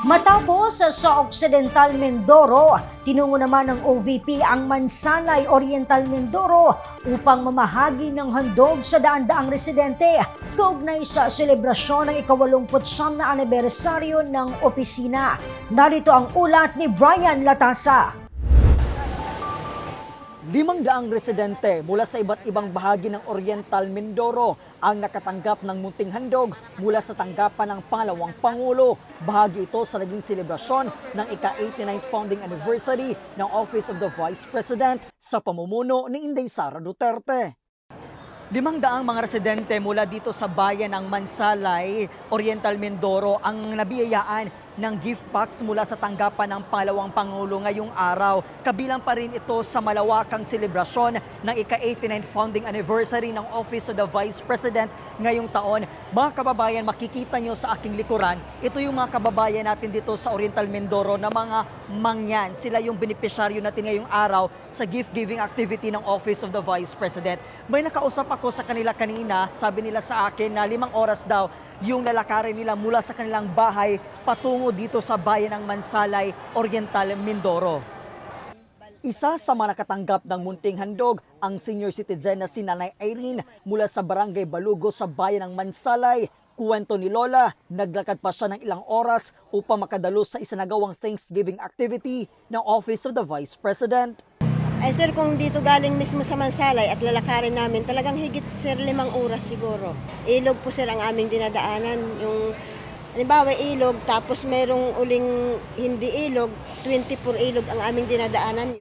Matapos sa Occidental Mindoro, tinungo naman ng OVP ang Mansanay Oriental Mindoro upang mamahagi ng handog sa daan-daang residente kaugnay sa selebrasyon ng ikawalumputsyam na anibersaryo ng opisina. Narito ang ulat ni Brian Latasa. Limang daang residente mula sa iba't ibang bahagi ng Oriental Mindoro ang nakatanggap ng munting handog mula sa tanggapan ng pangalawang Pangulo. Bahagi ito sa naging selebrasyon ng ika-89th founding anniversary ng Office of the Vice President sa pamumuno ni Inday Sara Duterte. Limang daang mga residente mula dito sa bayan ng Mansalay, Oriental Mindoro ang nabiyayaan ng gift packs mula sa tanggapan ng pangalawang Pangulo ngayong araw. Kabilang pa rin ito sa malawakang selebrasyon ng ika-89 founding anniversary ng Office of the Vice President ngayong taon. Mga kababayan, makikita nyo sa aking likuran, ito yung mga kababayan natin dito sa Oriental Mindoro na mga mangyan. Sila yung benepisyaryo natin ngayong araw sa gift-giving activity ng Office of the Vice President. May nakausap ako sa kanila kanina, sabi nila sa akin na limang oras daw yung lalakarin nila mula sa kanilang bahay patungo dito sa bayan ng Mansalay, Oriental, Mindoro. Isa sa mga nakatanggap ng munting handog ang senior citizen na si Nanay Irene mula sa Barangay Balugo sa bayan ng Mansalay. Kuwento ni Lola, naglakad pa siya ng ilang oras upang makadalo sa isanagawang Thanksgiving activity ng Office of the Vice President. Ay sir, kung dito galing mismo sa Mansalay at lalakarin namin, talagang higit sir limang oras siguro. Ilog po sir ang aming dinadaanan. Yung, halimbawa ilog, tapos merong uling hindi ilog, 24 ilog ang aming dinadaanan.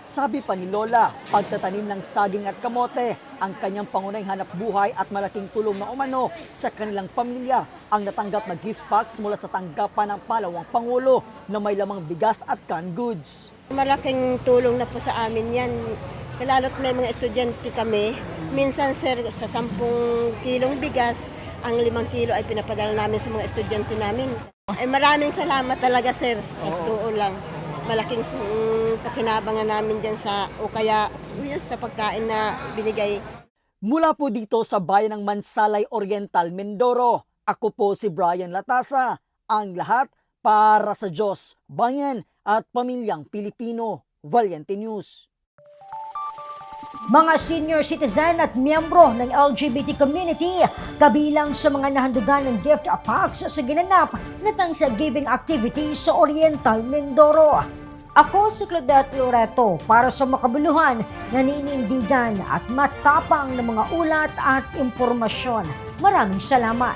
Sabi pa ni Lola, pagtatanim ng saging at kamote, ang kanyang pangunahing hanap buhay at malaking tulong na umano sa kanilang pamilya ang natanggap na gift packs mula sa tanggapan ng palawang Pangulo na may lamang bigas at canned goods. Malaking tulong na po sa amin yan. Lalo't may mga estudyante kami. Minsan sir, sa 10 kilong bigas, ang 5 kilo ay pinapadala namin sa mga estudyante namin. Ay maraming salamat talaga sir, sa tuo lang. Malaking mm, pakinabangan namin dyan sa, o kaya yun, sa pagkain na binigay Mula po dito sa bayan ng Mansalay Oriental, Mindoro, ako po si Brian Latasa, ang lahat para sa Diyos, bayan at pamilyang Pilipino. Valiente News. mga senior citizen at miyembro ng LGBT community kabilang sa mga nahandugan ng gift packs sa ginanap na Thanksgiving activity sa Oriental Mindoro. Ako si Claudette Loreto para sa makabuluhan, naninindigan at matapang ng mga ulat at impormasyon. Maraming salamat.